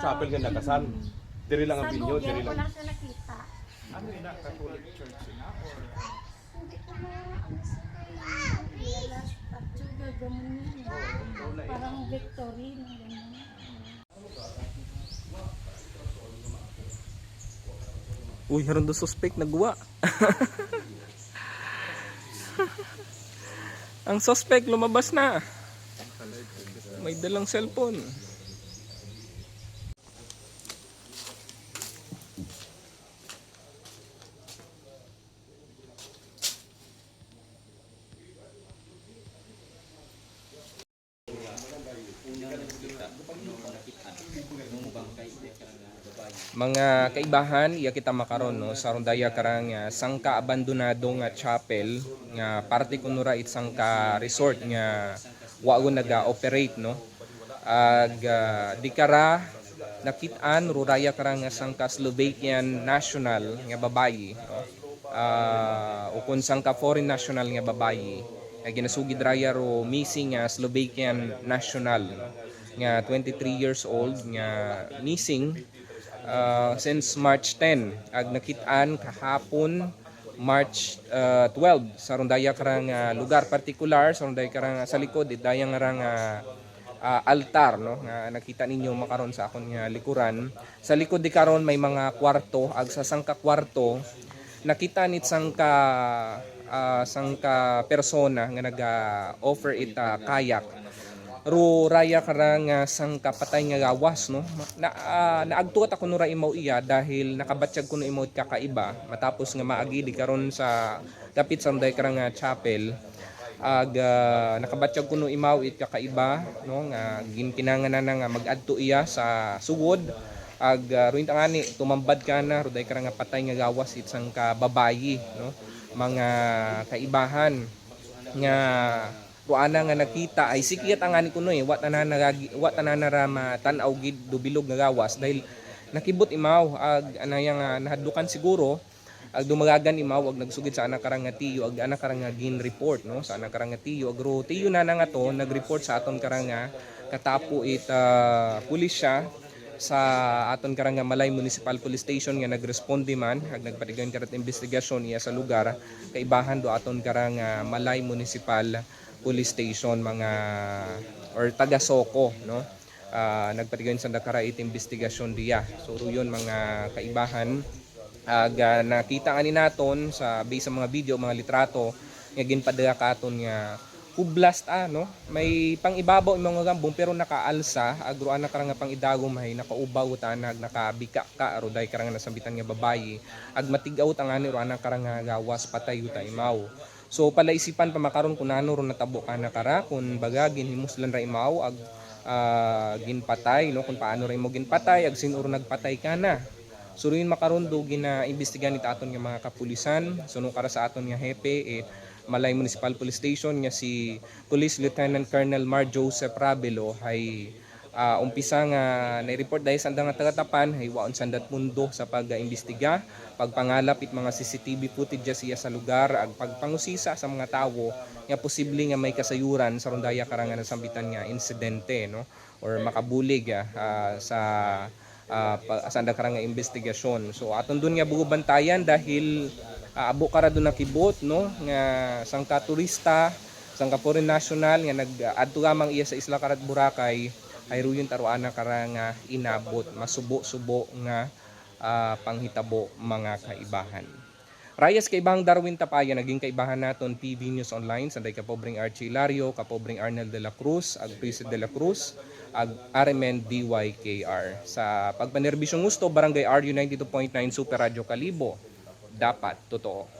chapel nga nakasan. Diri lang ang Sa binyo, diri lang. lang siya nakita. Ano yun na? Catholic Church yun na? Or Hindi ko na ano sa. Parang victory na ganyan. Uy, haron do suspect nagwa. Ang suspect lumabas na. May dalang cellphone. Mga kaibahan, iya kita makaron no sa rondaya karang nga sangka abandonado nga chapel nga parte kunura it sangka resort nga wago naga-operate no. Ag ah, di kara nakitaan ruraya karang sangka Slovakian national nga babayi no. Ah, o kun sangka foreign national nga babayi nga ginasugid raya ro missing nga Slovakian national no? Nga 23 years old nga missing uh, since March 10 ag nakitaan kahapon March uh, 12 sa rondaya karang uh, lugar particular sa rondaya karang uh, sa likod idayang nga nga uh, altar no? Nga nakita ninyo makaron sa akon nga likuran. Sa likod di karon may mga kwarto ag sa sangka kwarto nakita nit sangka uh, sangka persona nga naga-offer it uh, kayak ro raya karang uh, sang kapatay nga gawas no? Na uh, naagtuot ako nura imaw iya dahil nakabatsyag ko no imaw kakaiba. Matapos nga maagi di karon sa kapit sa day karang nga chapel ag uh, nakabatsyag ko no imaw it kakaiba no? Nga ginpinanganan na nga mag-adto iya sa sugod. Ag uh, ruin tangani tumambad ka na ruday karang nga patay nga gawas it sang ka babayi no? Mga kaibahan nga kuana nga nakita ay sikiyat ang ani kuno eh. Wat na nagagi wat na narama tan-aw gid do bilog nga gawas. Dahil nakibot imaw ag anaya nga nahadukan siguro ag dumagagan imaw ag nagsugid sa anak karang nga tiyo ag anak karang nga gin report no sa anak karang nga tiyo. Ag ro tiyo na na nga to nagreport sa aton karang nga katapo it uh, pulis siya sa aton karang nga Malay Municipal Police Station nga nagresponde man ag nagpatigan karat investigasyon iya sa lugar kaibahan do aton karang nga Malay Municipal Police Station mga or taga Soko no? Ah, nagpatigan sa Dakara it investigasyon diya. So yun mga kaibahan. Ag ah, nakita nga ni naton sa base sa mga video mga litrato nga ginpadala katon nga hublast ah no? May pangibabaw imong mga gambong pero nakaalsa. Agro ana karang nga pang idagom hay nakaubaw tanag nakabika ka aruday karang nasambitan nga babayi ag matigaw tangani ro ana karang nga gawas patay uta imaw so palaisipan pa makaron kun ano ro natabo ka na kara kun baga ginhimuslan ra imaw ag ah, ginpatay no? Kun paano ra imo ginpatay ag sinuro nagpatay ka na. Suruin makarondo gina imbestigan ni aton nga mga kapulisan. Suno kara sa aton nga hepe eh, Malay Municipal Police Station nga si Police Lieutenant Colonel Mar Joseph Rabelo hay ah, umpisa nga na-report dahil sa nga tagatapan hay waon sandat mundo sa pag-imbestiga pagpangalap it mga CCTV footage siya sa lugar ag pagpangusisa sa mga tawo nga posible nga may kasayuran sa rondaya karangan sambitan nga insidente no or makabulig ah, sa uh, asanda karang nga investigasyon. So aton dun nga bugo bantayan dahil uh, abo kara dun nakibot no nga sangka turista, sangka foreign national nga nag-adto gamang iya sa Isla Karat Boracay ay ruyon taruana kara nga inabot masubo-subo nga ah, panghitabo mga kaibahan. Rayas kaibang Darwin Tapaya, naging kaibahan naton PV News Online, sanday kapobring Archie Hilario, kapobring Arnel de la Cruz, ag Priest de la Cruz, ag RMN DYKR. Sa pagpanerbisyong gusto, Barangay RU 92.9 Super Radio Kalibo, dapat totoo.